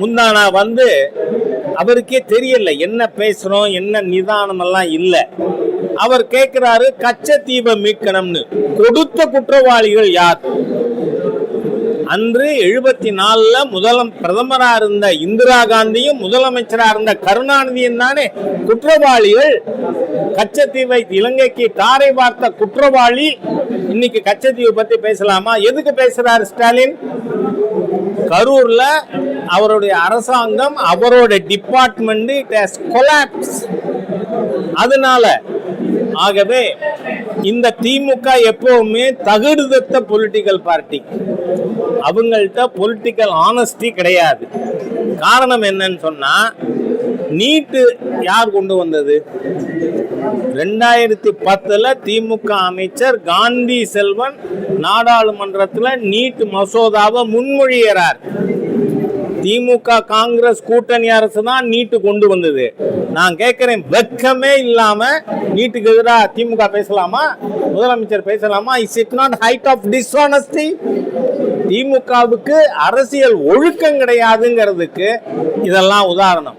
முந்தானா வந்து அவருக்கே தெரியல என்ன பேசுறோம் என்ன நிதானம் எல்லாம் இல்ல. அவர் கேட்கிறாரு கச்சத்தீவை மீட்கணும்னு. கொடுத்த குற்றவாளிகள் யார்? அன்று எழுபத்தி நாலுல முதலம் பிரதமரா இருந்த இந்திரா காந்தியும் முதலமைச்சரா இருந்த கருணாநிதியும் தானே குற்றவாளிகள். கச்சத்தீவை இலங்கைக்கு தாரை பார்த்த குற்றவாளி. இன்னைக்கு கச்சத்தீவை பத்தி பேசலாமா? எதுக்கு பேசுறாரு ஸ்டாலின்? கரூர்ல அவருடைய அரசாங்கம் அவரோட டிபார்ட்மெண்ட் கொலாப்ஸ் அதனால ஆகவே இந்த திமுக எப்பவுமே தகுடுதத்த பொலிட்டிக்கல் பார்ட்டி அவங்கள்ட்ட பொலிட்டிக்கல் ஆனஸ்டி கிடையாது. காரணம் என்னன்னு சொன்னா நீட்டு யார் கொண்டு வந்தது? ரெண்டாயிரத்தி பத்தில் திமுக அமைச்சர் காந்தி செல்வன் நாடாளுமன்றத்தில் நீட் மசோதாவை முன்மொழிகிறார். திமுக காங்கிரஸ் கூட்டணி அரசு தான் நீட்டு கொண்டு வந்தது. நான் கேட்கிறேன் வெக்கமே இல்லாம நீட்டுக்கு எதிராக திமுக பேசலாமா? முதலமைச்சர் பேசலாமா? Is it not height of dishonesty திமுகவுக்கு அரசியல் ஒழுக்கம் கிடையாதுங்கிறதுக்கு இதெல்லாம் உதாரணம்.